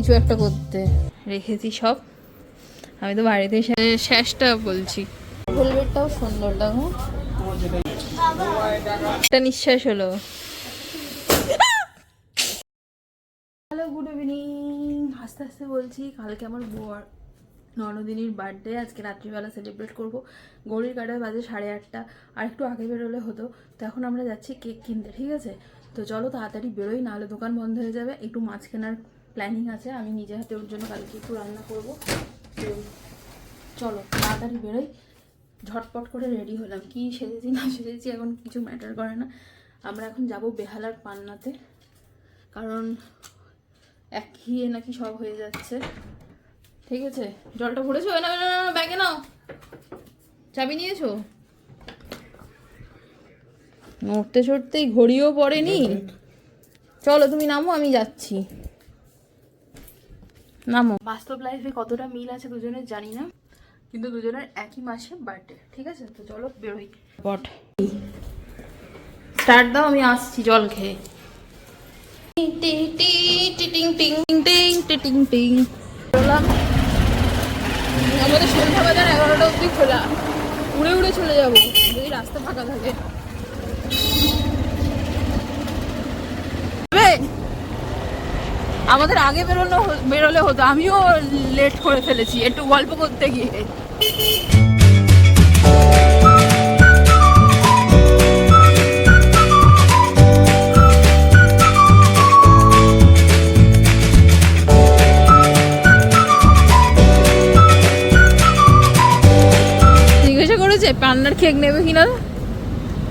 কিছু একটা করতে। রেখেছি সব। আমি তো বাড়িতে শেষটা বলছি। ভেলভেটটাও সুন্দর, দেখো। একটা নিঃশ্বাস হলো। হ্যালো গুড ইভিনিং আস্তে আস্তে বলছি, কালকে আমার বর ননদিনীর বার্থডে আজকে রাত্রিবেলা সেলিব্রেট করব। গড়ির কাটায় বাজে সাড়ে আটটা, আর একটু আগে বেরোলে হতো। তো এখন আমরা যাচ্ছি কেক কিনতে, ঠিক আছে? তো চলো তাড়াতাড়ি বেরোই, নাহলে দোকান বন্ধ হয়ে যাবে। একটু মাছ কেনার প্ল্যানিং আছে আমি নিজে হাতে ওর জন্য কালকে একটু রান্না করব। তো চলো তাড়াতাড়ি বেরোই। ঝটপট করে রেডি হলাম। কি সেজেছি না সেজেছি এখন কিছু ম্যাটার করে না। আমরা এখন যাব বেহালার পান্নাতে। কারণ এক ঘিয়ে নাকি সব হয়ে যাচ্ছে। ঠিক আছে? জলটা ভরেছো? না ব্যাগে নাও। চাবি নিয়েছো? নড়তে চড়তেই ঘড়িও পড়েনি। চলো তুমি নামো আমি যাচ্ছি। নামো বাস্তব লাইফে কতটা মিল আছে দুজনের জানি না কিন্তু দুজনের একই মাসে বার্থডে ঠিক আছে তো চলো বেরোই বট স্টার্ট দাও আমি আসছি জল খেয়ে টিং টিং টিং টিং টিং টিং টিং বেরোলাম আমাদের সন্ধ্যা বাজার এগারোটা অবধি খোলা উড়ে উড়ে চলে যাব যদি রাস্তা ফাঁকা থাকে আমাদের আগে বেরোনো বেরোলে হতো আমিও লেট করে ফেলেছি একটু গল্প করতে গিয়ে। জিজ্ঞাসা করেছে পান্নার কেক নেবে কিনা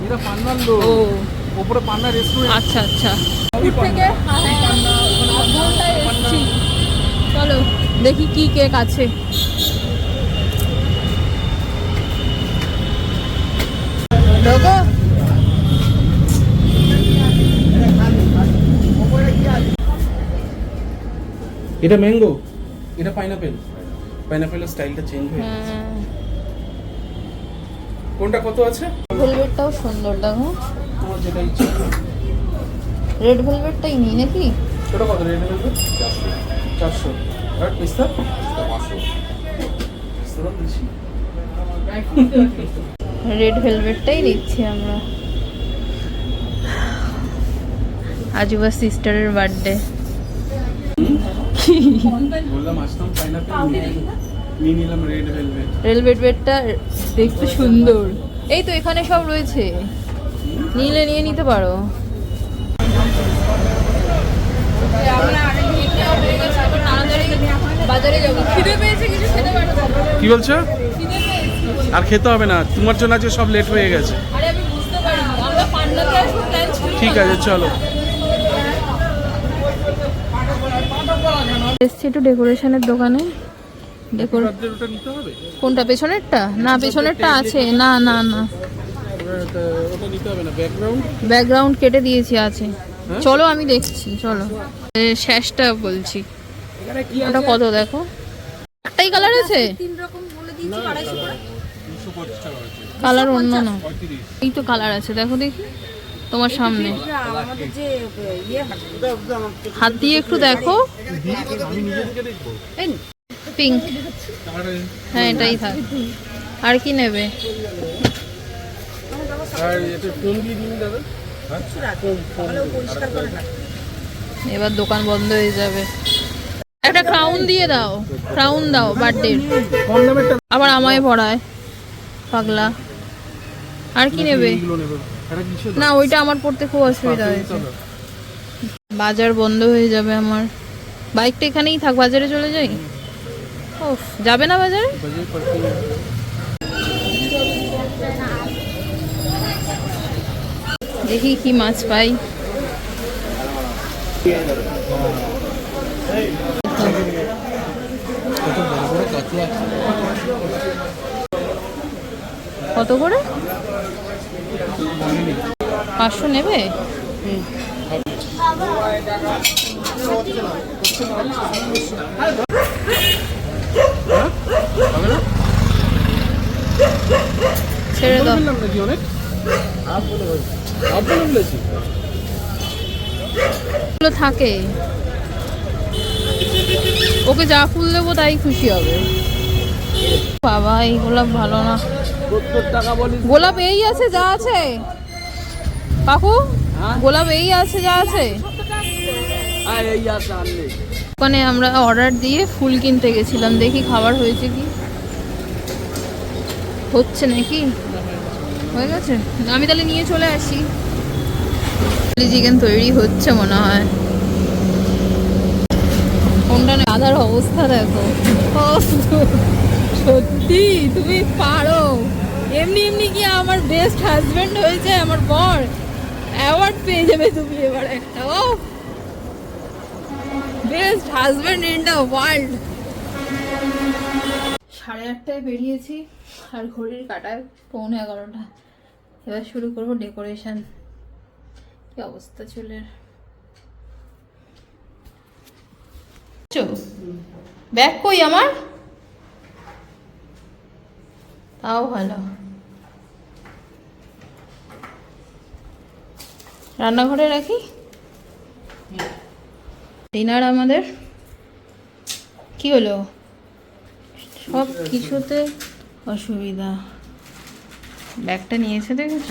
এটা পান্নার লো ও। ওপরে পান্না রেস্টুরেন্ট আচ্ছা আচ্ছা। থেকে হ্যাঁ, আধ ঘন্টায় এসছি চলো দেখি কি কেক আছে এটা ম্যাঙ্গো এটা পাইনাপেল পাইনাপেলের স্টাইলটা চেঞ্জ হয়ে গেছে। হ্যাঁ কোনটা কত আছে? ভেলভেটটাও সুন্দর দেখো। তোমার যেটা ইচ্ছে। রেড ভেলভেটটাই নিই নাকি? ছোট কত? রেট নেবে চারশো। আর পিস্তা পিস্তাটা বেশি রেড ভেলভেটটাই নিচ্ছি আমরা। আজুবা সিস্টারের বার্থডে রেল ভেলভেটটা দেখতে সুন্দর। এই তো এখানে সব রয়েছে। নিলে নিয়ে নিতে পারো। বাজারে যাব। খিদে পেয়েছে কিছু খেতে পারো কি বলছো? আর খেতে হবে না তোমার জন্য আজকে সব লেট হয়ে গেছে। আরে আমি বুঝতে পারিনি। আমরা পান্নাতে আসব প্ল্যান ছিল ঠিক আছে চলো। এসছি একটু ডেকোরেশনের দোকানে। ডেকোর রাত্রের ওটা নিতে হবে কোনটা পেছনেরটা? না পেছনেরটা আছে। না না না। ওটা ওটা নিতে হবে না ব্যাকগ্রাউন্ড ব্যাকগ্রাউন্ড কেটে দিয়েছি আছে। হ্যাঁ? চলো আমি দেখছি চলো। শেষটা বলছি। ওটা কত দেখো? একটাই কালার আছে? কালার অন্য না। এই তো কালার আছে দেখো দেখি। তোমার সামনে। হাত দিয়ে একটু দেখো। পিঙ্ক হ্যাঁ এটাই থাক। আর কি নেবে? হ্যাঁ? এবার দোকান বন্ধ হয়ে যাবে। একটা ক্রাউন দিয়ে দাও ক্রাউন দাও বার্থডে আবার আমায় পড়ায় পাগলা। আর কি নেবে? না ওইটা আমার পড়তে খুব অসুবিধা হয়েছে। বাজার বন্ধ হয়ে যাবে আমার। বাইকটা এখানেই থাক বাজারে চলে যাই? ওফ যাবে না বাজারে? দেখি কি মাছ পাই বড় বড় কাতলা আছে কত করে? পাঁচশো নেবে? ছেড়ে দাও। থাকে। ওকে যা ফুল দেবো তাই খুশি হবে। বাবা এই গোলাপ ভালো না। গোলাপ এই আছে যা আছে। কাকু গোলাপ এই আছে যা আছে। ওখানে আমরা অর্ডার দিয়ে ফুল কিনতে গেছিলাম দেখি খাবার হয়েছে কি। হচ্ছে নাকি? হয়ে গেছে? আমি তাহলে নিয়ে চলে আসি। চিকেন তৈরি হচ্ছে মনে হয়। কোনটা না আধার অবস্থা দেখো। সত্যি, তুমি পারো। এমনি এমনি কি আমার বেস্ট হাজবেন্ড হয়েছে, আমার বর। অ্যাওয়ার্ড পেয়ে যাবে তুমি এবার। একটা ও best husband in the world সাড়ে আটটায় বেরিয়েছি, আর ঘড়ির কাটায় পৌনে এগারোটা। এবার শুরু করব ডেকোরেশন কি অবস্থা চুলের? ব্যাগ কই আমার? তাও ভালো। রান্নাঘরে রাখি? ডিনার আমাদের? কি হলো? সব কিছুতে অসুবিধা। ব্যাগটা নিয়েছে দেখেছ?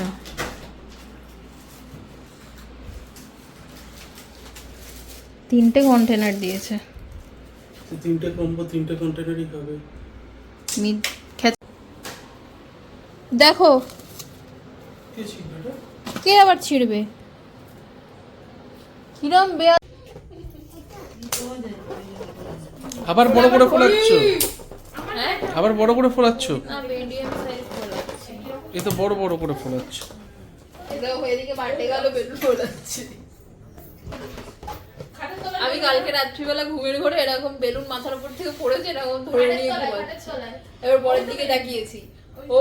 তিনটে কন্টেনার দিয়েছে। তিনটে কম্বো তিনটে কন্টেনারই হবে। মিড দেখো। কে আবার ছিঁড়বে? কিরম বেয়া আবার বড় করে ফোলাচ্ছ? হ্যাঁ? আবার বড় করে ফোলাচ্ছ? না মিডিয়াম সাইজ ফোলাচ্ছে। এ তো বড় বড় করে ফোলাচ্ছ। দেখো এদিকে বার্থডে গেল বেলুন ফোলাচ্ছে। আমি কালকে রাত্রিবেলা ঘুমের ঘরে এরকম বেলুন মাথার উপর থেকে পড়েছে এরকম ধরে নিয়ে ঘুমাচ্ছি। এবার পরের দিকে তাকিয়েছি ও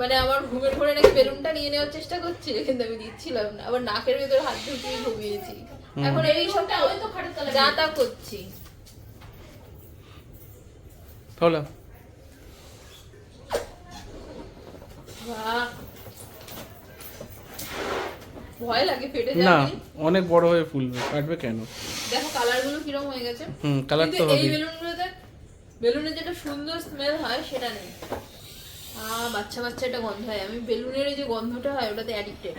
মানে আমার ঘুমের ঘরে নাকি বেলুনটা নিয়ে নেওয়ার চেষ্টা করছে কিন্তু আমি দিচ্ছিলাম না। আবার নাকের ভেতর হাত ঢুকিয়ে ঘুমিয়েছি। এখন এই সব যা তা করছি। বাহ। ভয় লাগে ফেটে না অনেক বড় হয়ে ফুলবে কাটবে কেন? দেখো কালারগুলো কিরম হয়ে গেছে। হুম কালার তো এই বেলুনগুলোতে বেলুনের যেটা সুন্দর স্মেল হয় সেটা নেই। বাচ্চা বাচ্চা একটা গন্ধ হয়। আমি বেলুনের যে গন্ধটা হয় ওটাতে অ্যাডিক্টেড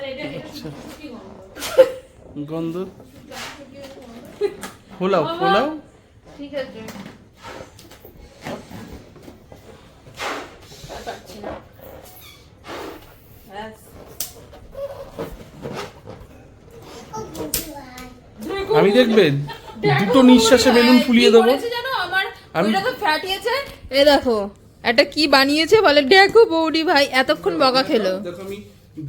গন্ধ? ফোলাও ফোলাও। ঠিক আছে। পারছি না। আমি দেখবে দুটো নিঃশ্বাসে বেলুন ফুলিয়ে দেবো। আমি- ওইটা তো ফাটিয়েছে। এ দেখো। একটা কি বানিয়েছে বলে? দেখো বৌদি ভাই এতক্ষণ বকা খেলো।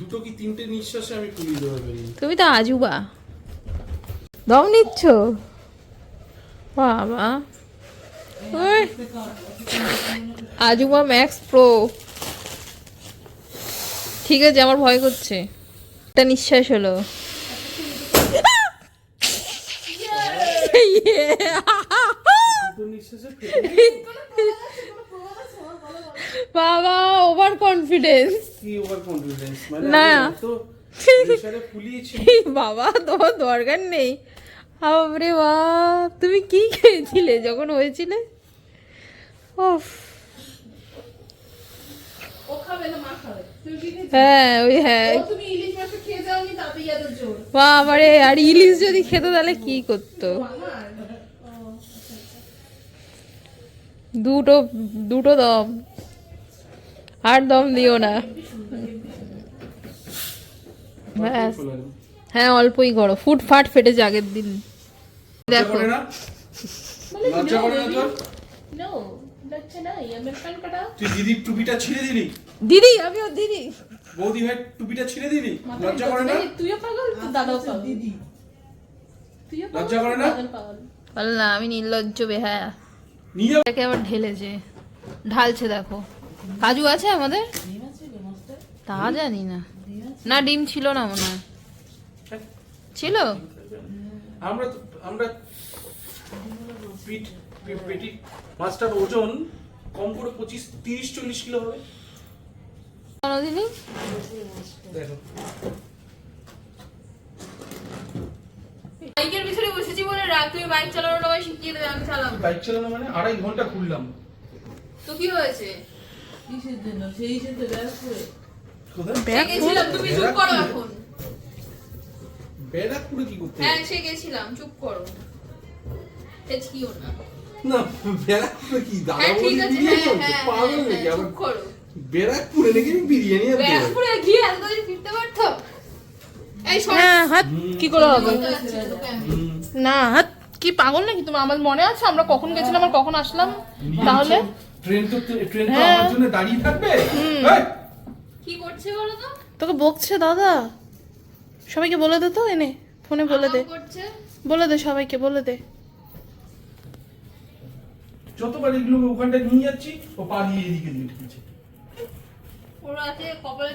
দুটো কি তিনটে নিঃশ্বাসে আমি ফুলিয়ে দেবো তুমি তো আজুবা। দম নিচ্ছ? বাবা। Ajooba max pro. ঠিক আছে আমার ভয় করছে। একটা নিঃশ্বাস হলো। নিঃশ্বাসে বাবা ওভার কনফিডেন্স কি ওভার কনফিডেন্স মানে না। তো বাবা তোমার দরকার নেই। বাবরে বা তুমি কি খেয়েছিলে যখন হয়েছিলে? ওফ হ্যাঁ ওই হ্যাঁ। বাবারে আর ইলিশ যদি খেত তাহলে কি করতো? দুটো দুটো দম। আর দম দিও না। ব্যাস। হ্যাঁ অল্পই করো। ফুট ফাট ফেটেছে আগের দিন। দেখো। করে না? লজ্জা করে না তোর তুই দিদির টুপিটা ছিঁড়ে দিলি? দিদি আমি ওর দিদি। বৌদি ভাই টুপিটা ছিঁড়ে দিলি? লজ্জা করে না? তুইও পাগল? তো দাদাও পাগল। দিদি। তুইও লজ্জা করে না? পাগল। বল না আমি নির্লজ্জ বেহায়া। নিয়ে আবার ঢেলেছে। ঢালছে দেখো। কাজু আছে আমাদের? তা জানি না। না ডিম ছিল না মনে হয়। ছিল? আমরা আমরা পিট পেটি মাছটার ওজন কম করে পঁচিশ তিরিশ চল্লিশ কিলো হবে। কোনোদিনই দেখো। বাইকের পিছনে বসেছি বলে রাগ তুমি বাইক চালানোটা আমায় শিখিয়ে দেবে আমি চালাবো। বাইক চালানো মানে আড়াই ঘণ্টা ঘুরলাম তো কি হয়েছে? কিসের জন্য? সেই হিসেবে ব্যাস করে গেছিলাম তুমি চুপ করো এখন। ব্যারাকপুরে কি করতে? হ্যাঁ সে গেছিলাম চুপ করো। হেচকিও না। না ব্যারাকপুরে কি দাদা হ্যাঁ ঠিক আছে হ্যাঁ পাগল নাকি চুপ করো। ব্যারাকপুরে নাকি বিরিয়ানি আনতে? ব্যারাকপুরে গিয়ে এত তাড়াতাড়ি ফিরতে পারতো? এই শোন হাত কি করে হবে? না হাত কি পাগল নাকি? তোমার আমার মনে আছে? আমরা কখন গেছিলাম আর কখন আসলাম? তাহলে? ট্রেন তো ট্রেন তো হ্যাঁ। আমার জন্য দাঁড়িয়ে থাকবে। কি করছে বলো তো? তোকে বকছে দাদা। সবাইকে বলে দে তো এনে। ফোনে বলে দে। বলে দে সবাইকে বলে দে। যতবার এগুলো ওখানটা নিয়ে যাচ্ছি ও পালিয়ে এদিকে নিয়ে ঢুকেছে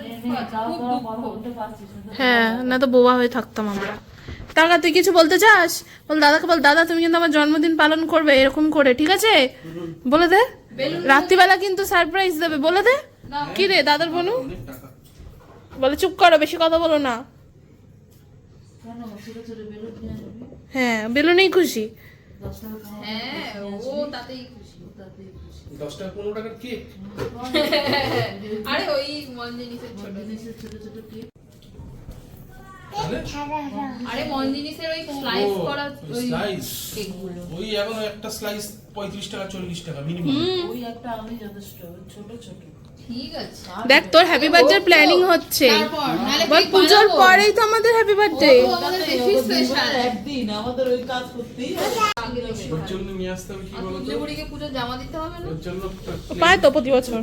দুঃখ হ্যাঁ না তো বোবা হয়ে থাকতাম আমরা। টাকা তুই কিছু বলতে চাস? বল দাদাকে বল দাদা তুমি কিন্তু আমার জন্মদিন পালন করবে এরকম করে ঠিক আছে? বলে দে। রাত্রিবেলা কিন্তু সারপ্রাইজ দেবে বলে দে। কি রে দাদার বনু? বলে চুপ করো বেশি কথা বলো না। হ্যাঁ বেলুনেই খুশি। হ্যাঁ ও তাতেই খুশি। দশ টাকা পনেরো টাকার কেক। আরে ওই মন ছোট তাহলে আরে মন জিনিসের ওই স্লাইস করা ওই স্লাইস ওই এখন একটা স্লাইস পঁয়ত্রিশ টাকা চল্লিশ টাকা মিনিমাম ওই একটা আমি যথেষ্ট ছোট ছোট। দেখ তোর হ্যাপি বার্থডে প্ল্যানিং হচ্ছে। বল পুজোর পরেই তো আমাদের হ্যাপি বার্থডে একদিন আমাদের ওই কাজ করতেই ওর জন্য নিয়ে আসতে হবে কি আর বলতো? বুড়িকে পুজো জামা দিতে হবে না? ওর জন্য পায় তো প্রতি বছর।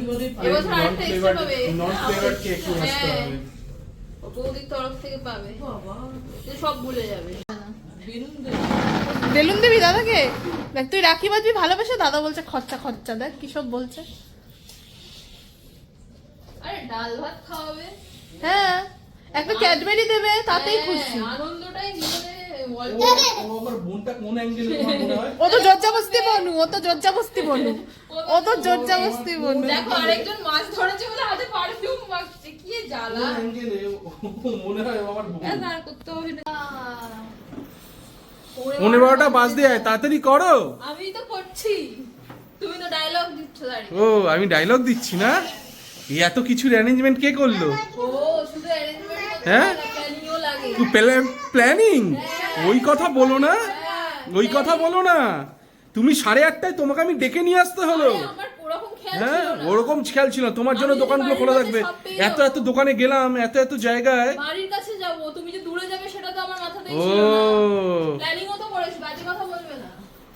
এবছর আরেকটা extra flavour non flavour cake নিয়ে আসতে। হবে। বৌদির তরফ থেকে পাবে। সব ভুলে যাবে। বেলুন দিবি দাদাকে? দেখ তুই রাখি বাজবি ভালোবাসে দাদা বলছে খরচা খরচা দেখ কি সব বলছে। আরে ডাল ভাত খাওয়াবে? হ্যাঁ একটা ক্যাডবেরি দেবে তাতেই হ্যাঁ, খুশি। আনন্দটাই জীবনে ও আমার বোনটা কোন অ্যাঙ্গেলে তোমার ও তো জজ্জাবস্তি বনু ও তো জজ্জাবস্তি বনু। ও তো বনু। দেখো আরেকজন মাছ ধরেছে বলে হাতে পারফিউম মাখছে। কি জ্বালা। কোন অ্যাঙ্গেলে মনে হয় আমার বোন করতে হবে না। পনেরো বারোটা বাজ দিয়ে তাড়াতাড়ি করো। আমি তো করছি। তুমি তো ডায়লগ দিচ্ছ ও আমি ডায়লগ দিচ্ছি না? এত কিছুর অ্যারেঞ্জমেন্ট কে করল? ও শুধু অ্যারেঞ্জমেন্ট হ্যাঁ? প্ল্যানিং ওই কথা বলো না। হ্যাঁ, ওই কথা বলো না। তুমি সাড়ে আটটায় তোমাকে আমি ডেকে নিয়ে আসতে হলো। হ্যাঁ ওরকম খেয়াল ছিল তোমার জন্য দোকানগুলো খোলা থাকবে। এত। এত দোকানে গেলাম এত এত জায়গায়। বাড়ির কাছে যাব তুমি যে দূরে যাবে সেটা তো আমার মাথাতেই ছিল না। প্ল্যানিংও তো করেছি বাজে কথা বলবে না।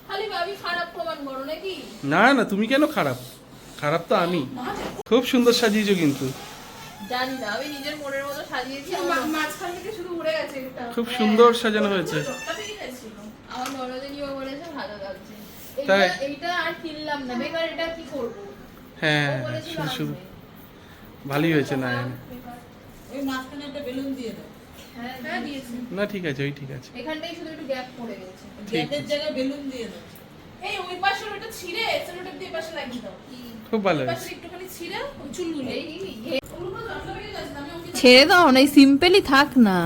খালি ভাবি খারাপ প্রমাণ করো নাকি? না না তুমি কেন খারাপ? খারাপ তো আমি। খুব সুন্দর সাজিয়েছো কিন্তু। জানি না আমি নিজের মনের মতো সাজিয়েছি মাঝখান থেকে শুধু উড়ে গেছে খুব সুন্দর সাজানো হয়েছে। আমার বলেছে ভালো লাগছে। তাই? এইটা এইটা আর কিনলাম না। বেকার এটা কি করব? হ্যাঁ শুধু শুধু ভালোই হয়েছে না ওই মাঝখানে একটা বেলুন দিয়ে দাও। হ্যাঁ হ্যাঁ দিয়েছি। না ঠিক আছে ওই ঠিক আছে। এখানটাই শুধু একটু গ্যাপ পড়ে গেছে। ঠিক জায়গায় বেলুন দিয়ে দাও। এই ওই পাশের ওটা ছিঁড়ে দিয়ে পাশে লাগিয়ে দাও। খুব ভালো হয়েছে। পাশে একটুখানি ছিঁড়ে চুলগুলো। এই হয়ে দাও না সিম্পলি থাক না।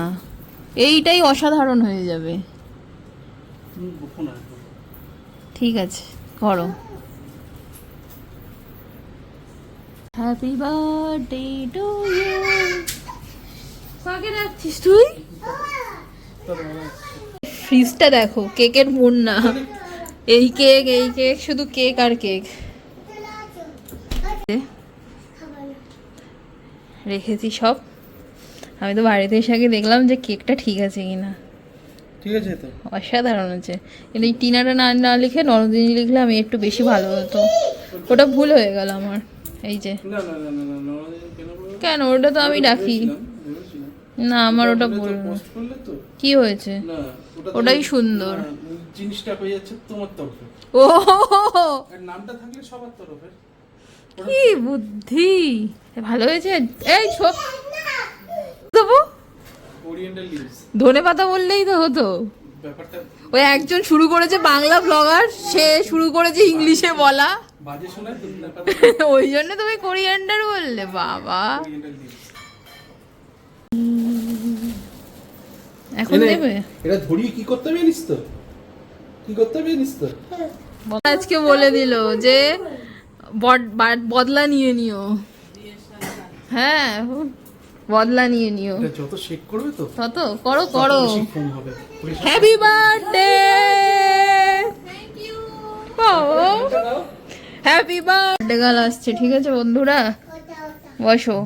এইটাই অসাধারণ হয়ে যাবে। না। ঠিক আছে, করো। হ্যাপি বার্থডে টু ইউ কাকে রাখছিস তুই? ফ্রিজটা দেখো কেকের বন্যা এই কেক এই কেক শুধু কেক আর কেক রেখেছি সব। আমি তো বাড়িতে এসে আগে দেখলাম যে কেকটা ঠিক আছে কিনা। ঠিক আছে তো? অসাধারণ আছে কিন্তু টিনাটা না না লিখে নরদিনী লিখলে আমি একটু বেশি ভালো হতো। ওটা ভুল হয়ে গেল আমার এই যে। কেন ওটা তো আমি ডাকি। না আমার ওটা ভুল। কি হয়েছে? ওটাই সুন্দর। জিনিসটা হয়ে যাচ্ছে তোমার তরফে। ও নামটা থাকলে সবার তরফে। কি বুদ্ধি। ভালো হয়েছে? এই ছো দেবো? ধনে পাতা বললেই তো হতো। ওই একজন শুরু করেছে বাংলা ব্লগার সে শুরু করেছে ইংলিশে বলা। ওই জন্য তুমি কোরিয়ান্ডার বললে বাবা। এখন দেবে? এটা ধরিয়ে কি করতে হবে জানিস তো? কি করতে হবে জানিস তো? আজকে বলে দিল যে বদলা নিয়ে নিও। হ্যাঁ বদলা নিয়ে নিও। যত শেক করবে তো তত? করো করো। হ্যাপি বার্থডে হ্যাপি বার্থডে গাল আসছে ঠিক আছে বন্ধুরা? বসো।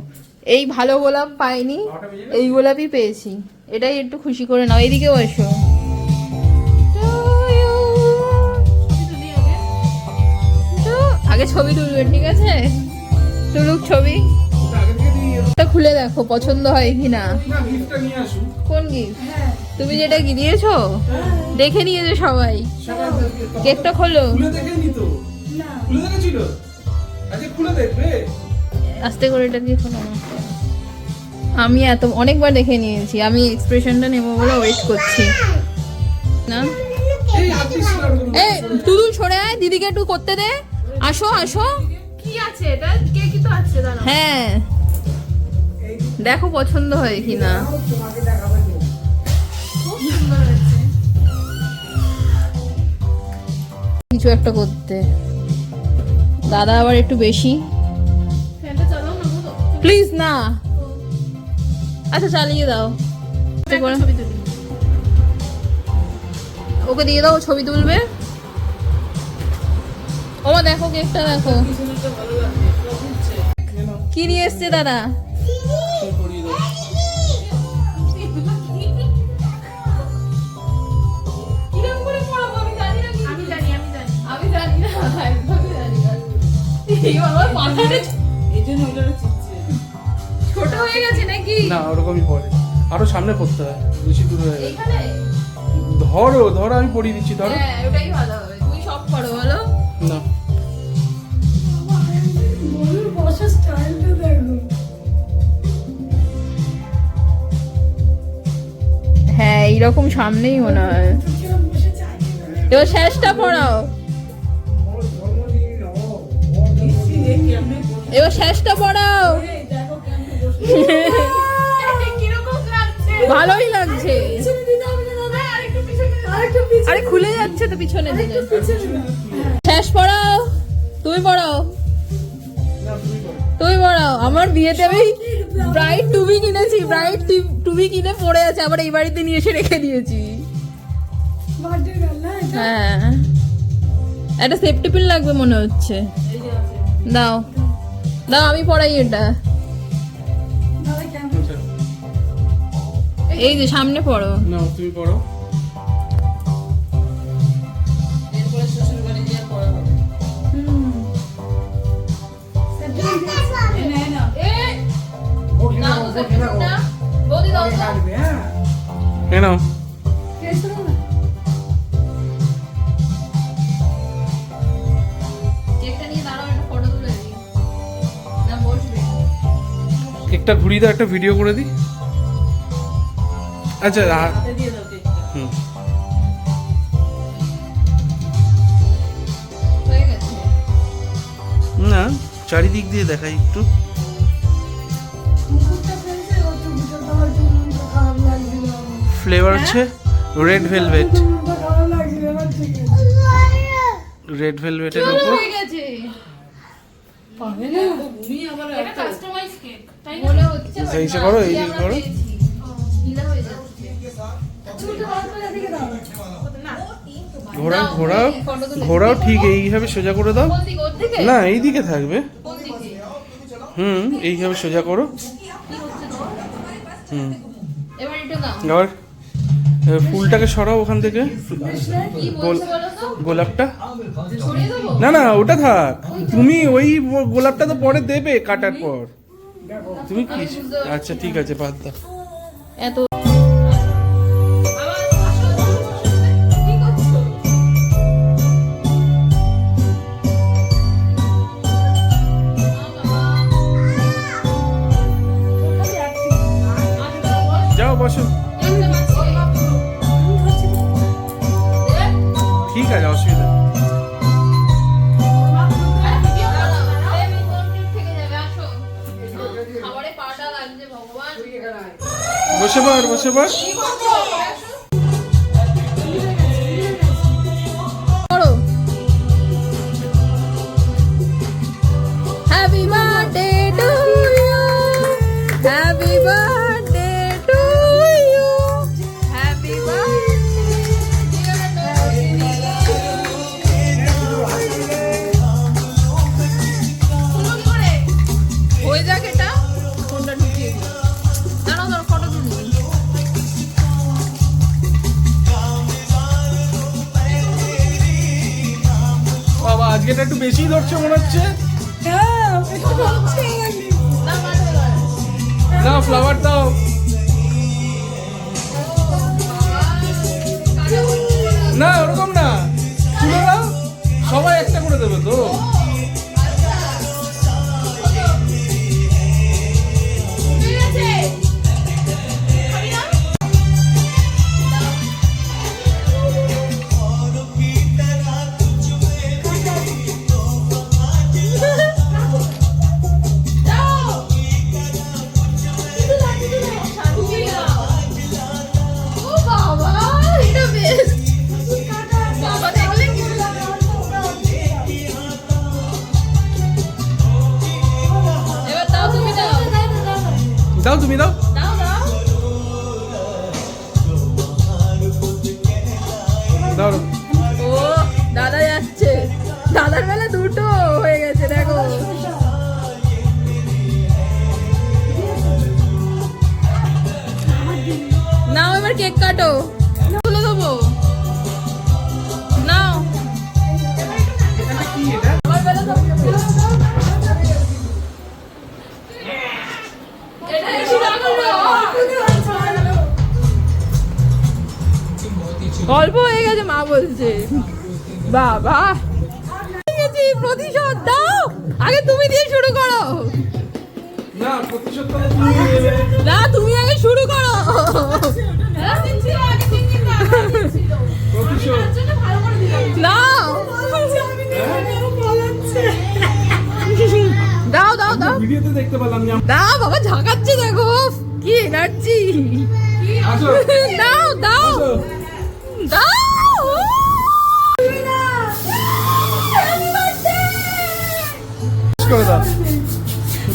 এই ভালো গোলাপ পাইনি এই গোলাপই পেয়েছি। এটাই একটু খুশি করে নাও। এদিকে বসো। তো আগে ছবি তুলবে ঠিক আছে? তুলুক ছবি। খুলে দেখো পছন্দ হয় কি না কোন গিফট? তুমি যেটা কি দিয়েছ? দেখে নিয়েছো সবাই। কেকটা খোলো। খুলে দেখে নি। তো খুলে দেখেছিল? আজকে খুলে দেখবে? আস্তে করে এটা দিয়ে খোলো। আমি এত অনেকবার দেখে নিয়েছি। আমি এক্সপ্রেশনটা নেব বলে ওয়েট করছি। না? এই তুই সরে আয় দিদিকে একটু করতে দে। আসো আসো। কি আছে এটা? কে কি তো আছে? দাঁড়া হ্যাঁ। দেখো পছন্দ হয় কি না কিছু একটা করতে। দাদা আবার একটু বেশি। প্লিজ না। আচ্ছা চালিয়ে দাও। ওকে দিয়ে দাও ছবি তুলবে। ওমা দেখো কেকটা দেখো। কি নিয়ে এসছে দাদা? ছোট হয়ে গেছে নাকি না ওরকমই পরে। আরও সামনে পড়তে হয় বেশি দূর হয়ে গেছে। ধরো ধরো আমি পড়িয়ে দিচ্ছি ধরো। হ্যাঁ ওটাই ভালো হবে। তুই সব করো বলো। না। হ্যাঁ এইরকম সামনেই মনে হয়। এবার শেষটা পড়াও। এবার শেষটা পড়াও। ভালোই লাগছে। আরে খুলে যাচ্ছে তো পিছনে শেষ পড়াও। তুমি পড়াও। তুমি পড়াও। আমার বিয়েতে আমি ব্রাইট টুবি কিনেছি। ব্রাইট টুবি কিনে পড়ে আছে। আবার এই বাড়িতে নিয়ে এসে রেখে দিয়েছি। হ্যাঁ। একটা সেফটি পিন লাগবে মনে হচ্ছে। দাও। দাও আমি পড়াই এটা। আচ্ছা। এই যে সামনে পড়ো। না তুমি পড়ো। এরপরে শ্বশুর একটা ঘুরিয়ে দাও একটা ভিডিও করে দিই। আচ্ছা হুম। না চারিদিক দিয়ে দেখাই একটু। ফ্লেভার হচ্ছে রেড ভেলভেট রেড ভেলভেটের উপর। মনে হচ্ছে করো, এই যে করো। ঘোড়া ঘোড়াও ঘোড়াও ঠিক এইভাবে সোজা করে দাও। দিকে দিকে না এই দিকে থাকবে। হুম, এইভাবে সোজা করো। হুম। এবার ফুলটাকে সরাও ওখান থেকে। গোলাপটা। না না, ওটা থাক। তুমি ওই গোলাপটা তো পরে দেবে কাটার পর। তুমি কি? আচ্ছা ঠিক আছে বাদ দাও। এত বসে পড় বসে পড়। সবাই একটা করে দেবে তো এবার এবার কেক কাটো। তুলে দেবো। নাও। অল্প হয়ে গেছে মা বলছে। বাবা। গেছি, প্রতিশোধ দাও। আগে তুমি দিয়ে শুরু করো। না তুমি আগে শুরু করো। দাও দাও দাও দাও। ভিডিওতে দেখতে পেলাম দাও বাবা ঝাঁকাচ্ছে দেখো। কি এনার্জি। দাও দাও। দাও। করে দাও।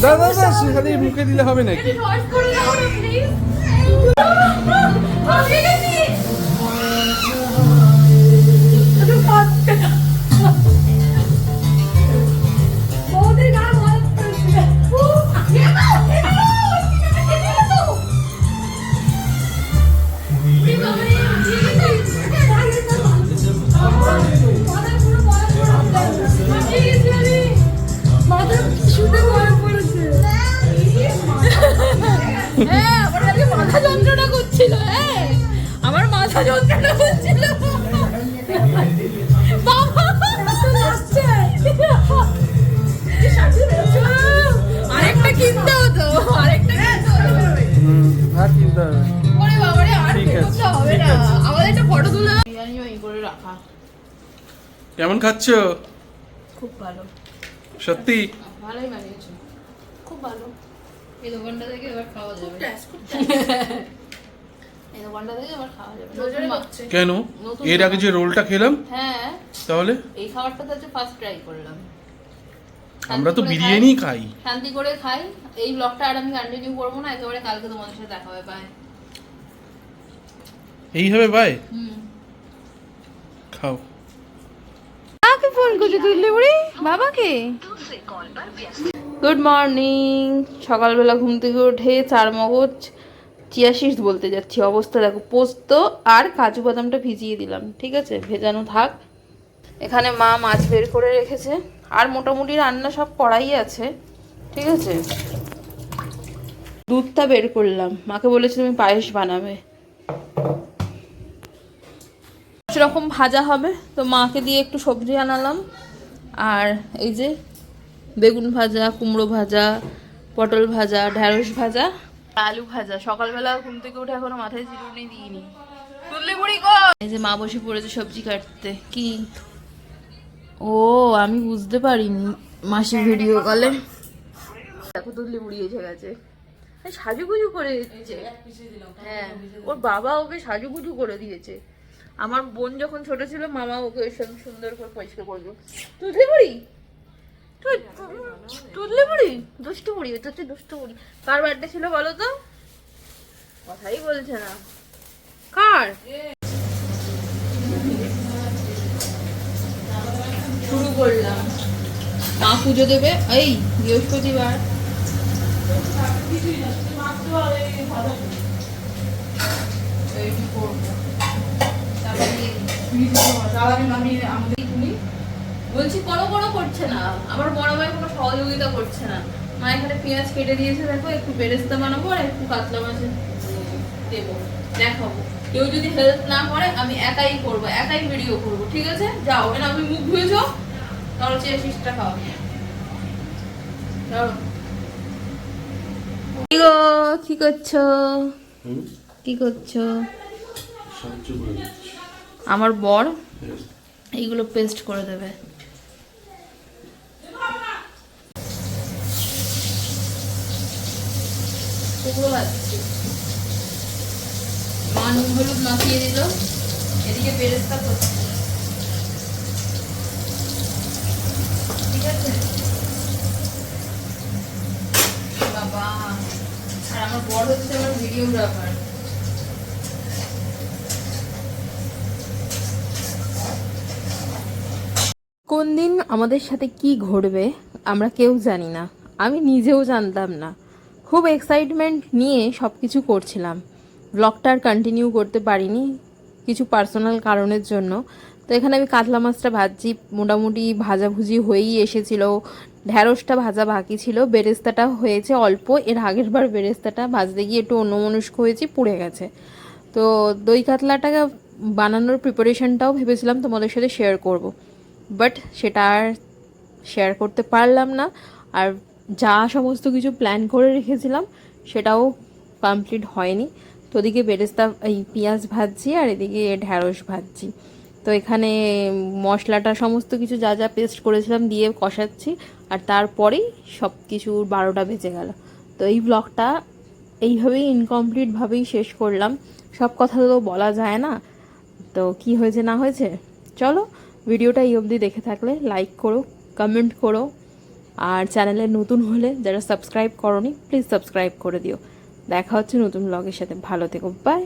দাও দাও দাও সেখানে মুখে দিলে হবে নাকি? কেমন খাচ্ছ? খুব ভালো। সত্যি? ভালোই বানিয়েছো। খুব ভালো। এই দোকানটা থেকে এবার খাওয়া যাবে। এই দোকানটা থেকে আবার খাওয়া যাবে। কেন? এর আগে যে রোলটা খেলাম হ্যাঁ। তাহলে? এই খাবারটা তো হচ্ছে ফার্স্ট ট্রাই করলাম। আমরা তো বিরিয়ানি খাই, শান্তি করে খাই। এই ব্লগটা আর আমি কন্টিনিউ করব না একেবারে কালকে তোমাদের সাথে দেখা হবে বাই এইভাবে বাই হুম। খাও। কাকে ফোন করছে? তুললি বুড়ি বাবাকে? গুড মর্নিং সকালবেলা ঘুম থেকে উঠে চার মগজ চিয়া সিডস বলতে যাচ্ছি। অবস্থা দেখো, পোস্ত আর কাজু বাদামটা ভিজিয়ে দিলাম, ঠিক আছে? ভেজানো থাক। এখানে মা মাছ বের করে রেখেছে, আর মোটামুটি রান্না সব করাই আছে, ঠিক আছে? দুধটা বের করলাম। মাকে বলেছি তুমি পায়েস বানাবে। রকম ভাজা হবে তো মাকে দিয়ে একটু সবজি আনালাম। আর এই যে বেগুন ভাজা কুমড়ো ভাজা পটল ভাজা ঢ্যাঁড়স ভাজা। আলু ভাজা। সকালবেলা ঘুম থেকে উঠে এখনও মাথায় চিরুনি দিইনি। তুললি বুড়ি এই যে মা বসে পড়েছে সবজি কাটতে। কি? ও আমি বুঝতে পারিনি। মাসি ভিডিও কলে দেখো তুললি বুড়ি এসে গেছে। সাজুগুজু করে দিচ্ছে। হ্যাঁ ওর বাবা ওকে সাজুগুজু করে দিয়েছে। আমার বোন যখন ছোট ছিল, মামা ওকে এসব সুন্দর করে পরিষ্কার করবে বুড়ি তুই তুললি বুড়ি দুষ্টু বুড়ি এটা হচ্ছে দুষ্টু বুড়ি কার বার্থডে ছিল বলো তো? কথাই বলছে না। কার? শুরু করলাম। মা পুজো দেবে? এই, বৃহস্পতিবার। এইটি করব? বলছি করো করো করছে না। আমার বড় ভাই কোনো সহযোগিতা করছে না। মা এখানে পেঁয়াজ কেটে দিয়েছে দেখো একটু বেরেস্তা বানাবো আর একটু কাতলা মাছ দেবো। দেখাবো কেউ যদি হেল্প না করে আমি একাই করব একাই ভিডিও করব ঠিক আছে? যাও এখানে আমি মুখ ধুয়েছো তাহলে চেয়ে শিসটা খাও। গো কি করছ? কি করছ? আমার বর এইগুলো পেস্ট করে দেবে। কুমড়ো মা নুন হলুদ মাখিয়ে দিল। এদিকে বেরেস্তা করছে। ঠিক আছে? বাবা। আর আমার বড় হচ্ছে আমার ভিডিওগ্রাফার কোন দিন আমাদের সাথে কি ঘটবে, আমরা কেউ জানি না। আমি নিজেও জানতাম না। খুব এক্সাইটমেন্ট নিয়ে সব কিছু করছিলাম। ব্লগটা আর কন্টিনিউ করতে পারিনি কিছু পার্সোনাল কারণের জন্য। তো এখানে আমি কাতলা মাছটা ভাজছি, মোটামুটি ভাজাভুজি হয়েই এসেছিল। ঢ্যাঁড়সটা ভাজা বাকি ছিল, বেরেস্তাটা হয়েছে অল্প। এর আগের বার বেরেস্তাটা ভাজতে গিয়ে একটু অন্যমনস্ক হয়েছি, পুড়ে গেছে। তো দই কাতলাটা বানানোর প্রিপারেশনটাও ভেবেছিলাম তোমাদের সাথে শেয়ার করব। বাট সেটা আর শেয়ার করতে পারলাম না। আর যা সমস্ত কিছু প্ল্যান করে রেখেছিলাম, সেটাও কমপ্লিট হয়নি। তো ওদিকে বেরেস্তা, এই পেঁয়াজ ভাজছি আর এদিকে ঢ্যাঁড়স ভাজছি। তো এখানে মশলাটা সমস্ত কিছু যা যা পেস্ট করেছিলাম দিয়ে কষাচ্ছি আর তারপরেই সব কিছু বারোটা বেজে গেল। তো এই ব্লগটা এইভাবেই ইনকমপ্লিটভাবেই শেষ করলাম। সব কথা তো বলা যায় না। তো কি হয়েছে না হয়েছে? চলো ভিডিওটা এই অবধি দেখে থাকলে লাইক করো কমেন্ট করো, আর চ্যানেলে নতুন হলে যারা সাবস্ক্রাইব করনি প্লিজ সাবস্ক্রাইব করে দিও। দেখা হচ্ছে নতুন ব্লগের সাথে। ভালো থেকো। বাই